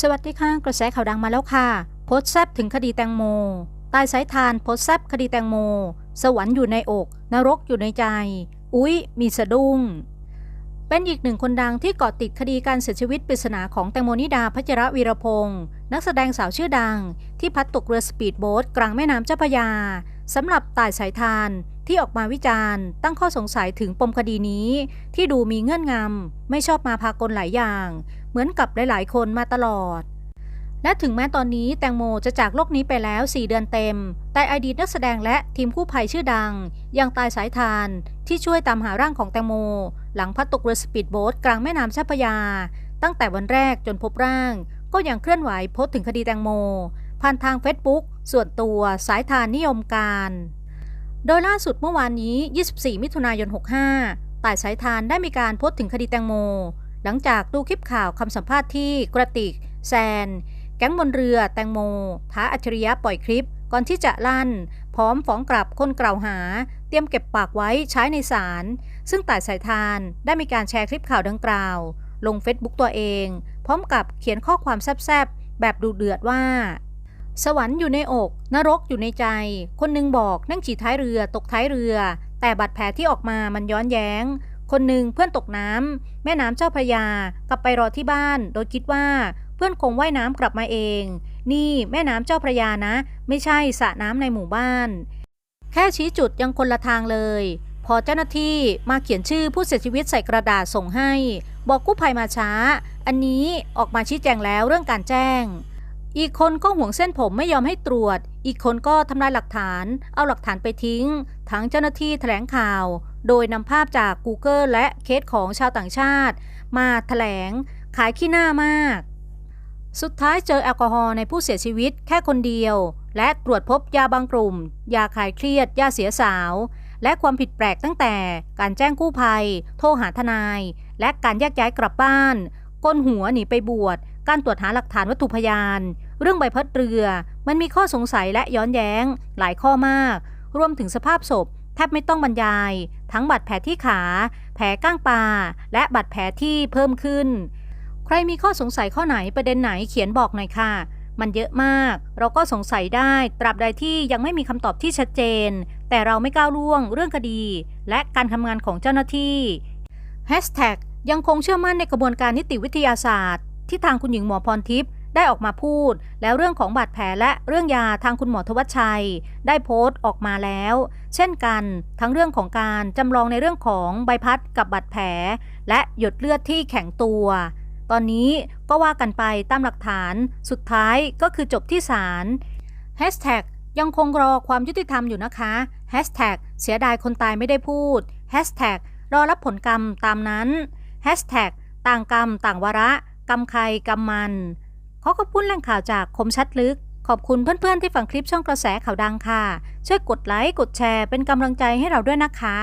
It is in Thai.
สวัสดีค่ะกระแสข่าวดังมาแล้วค่ะ โพสแซบถึงคดีแตงโม ตายสายทานโพสแซบคดีแตงโม สวรรค์อยู่ในอก นรกอยู่ในใจ อุ๊ย มีสะดุ้ง เป็นอีกหนึ่งคนดังที่เกาะติดคดีการเสียชีวิตปริศนาของแตงโมนิดาพัชระวีรพงศ์นักแสดงสาวชื่อดัง ที่พัดตกเรือสปีดโบ๊ทกลางแม่น้ำเจ้าพยาสำหรับตายสายทาน ที่ออกมาวิจารณ์ตั้งข้อสงสัยถึงปมคดีนี้ ที่ดูมีเงื่อนงำไม่ชอบมาพากลหลายอย่าง เหมือนกับหลายๆ คนมาตลอด และถึงแม้ตอนนี้แตงโมจะจากโลกนี้ไปแล้ว 4 เดือนเต็ม แต่อดีตนักแสดงและทีมกู้ภัยชื่อดัง ยังตายสายทานที่ช่วยตามหาร่างของแตงโม หลังพัดตกเรือสปีดโบ๊ทกลางแม่น้ำเจ้าพระยา ตั้งแต่วันแรกจนพบร่าง ก็ยังเคลื่อนไหวโพสต์ถึงคดีแตงโมผ่านทางเฟซบุ๊กส่วนตัวสายทานนิยมการ โดยล่าสุดเมื่อวานนี้ 24 มิถุนายน 65ต่ายสายทานได้มีการโพสต์ถึงคดีแตงโม หลังจากดูคลิปข่าวคำสัมภาษณ์ที่กระติก แซน แก๊งบนเรือแตงโม ท้าอัจฉริยะปล่อยคลิป ก่อนที่จะลั่น พร้อมฟ้องกลับคนกล่าวหา เตรียมเก็บปากไว้ใช้ในศาล ซึ่งต่ายสายทานได้มีการแชร์คลิปข่าวดังกล่าว ลงเฟซบุ๊กตัวเอง พร้อมกับเขียนข้อความแซบๆแบบดูเดือดว่า สวรรค์อยู่ในอก นรกอยู่ในใจ คนหนึ่งบอกนั่งฉี่ท้ายเรือตกท้ายเรือ แต่บาดแผลที่ออกมามันย้อนแย้ง คนหนึ่งเพื่อนตกน้ำแม่น้ำเจ้าพระยากลับไปรอที่บ้าน โดยคิดว่าเพื่อนคงว่ายน้ำกลับมาเอง นี่แม่น้ำเจ้าพระยานะ ไม่ใช่สระน้ำในหมู่บ้าน แค่ชี้จุดยังคนละทางเลย พอเจ้าหน้าที่มาเขียนชื่อผู้เสียชีวิตใส่กระดาษส่งให้ บอกกู้ภัยมาช้า อันนี้ออกมาชี้แจงแล้วเรื่องการแจ้ง อีกคนก็ห่วงเส้นผมไม่ยอมให้ตรวจ อีกคนก็ทำลายหลักฐาน เอาหลักฐานไปทิ้ง ทั้งเจ้าหน้าที่แถลงข่าว โดยนำภาพจาก Google และเคสของชาวต่างชาติ มาแถลง ขายขี้หน้ามาก สุดท้ายเจอแอลกอฮอล์ในผู้เสียชีวิตแค่คนเดียว และตรวจพบยาบางกลุ่ม ยาคลายเครียด ยาเสียสาว และความผิดแปลกตั้งแต่การแจ้งกู้ภัย โทรหาทนาย และการแยกย้ายกลับบ้านก้นหัวหนีไปบวชการตรวจหาหลักฐานวัตถุพยาน เรื่องใบพัดเรือ มันมีข้อสงสัยและย้อนแย้ง หลายข้อมาก รวมถึงสภาพศพ แทบไม่ต้องบรรยาย ทั้งบาดแผลที่ขา แผลก้างปลาและบาดแผลที่เพิ่มขึ้น ใครมีข้อสงสัยข้อไหนประเด็นไหนเขียนบอกหน่อยค่ะ มันเยอะมาก เราก็สงสัยได้ตราบใดที่ยังไม่มีคำตอบที่ชัดเจน แต่เราไม่ก้าวล่วงเรื่องคดี และการทำงานของเจ้าหน้าที่ Hashtag ยังคงเชื่อมั่นในกระบวนการนิติวิทยาศาสตร์ ที่ทางคุณหญิงหมอพรทิพย์ ได้ออกมาพูด แล้วเรื่องของบาดแผลและเรื่องยาทางคุณหมอทวัชชัย ได้โพสต์ออกมาแล้ว เช่นกันทั้งเรื่องของการจำลองในเรื่องของใบพัดกับบาดแผล และหยดเลือดที่แข็งตัว ตอนนี้ก็ว่ากันไปตามหลักฐานสุดท้ายก็คือจบที่ศาลยังคงรอความยุติธรรมอยู่นะคะเสียดายคนตายไม่ได้พูดรอรับผลกรรมตามนั้นต่างกรรมต่างวาระ กรรมใครกรรมมัน ขอขอบคุณแหล่งข่าวจากคมชัดลึก ขอบคุณเพื่อนๆที่ฟังคลิปช่องกระแสข่าวดังค่ะ ช่วยกดไลค์ กดแชร์เป็นกำลังใจให้เราด้วยนะคะ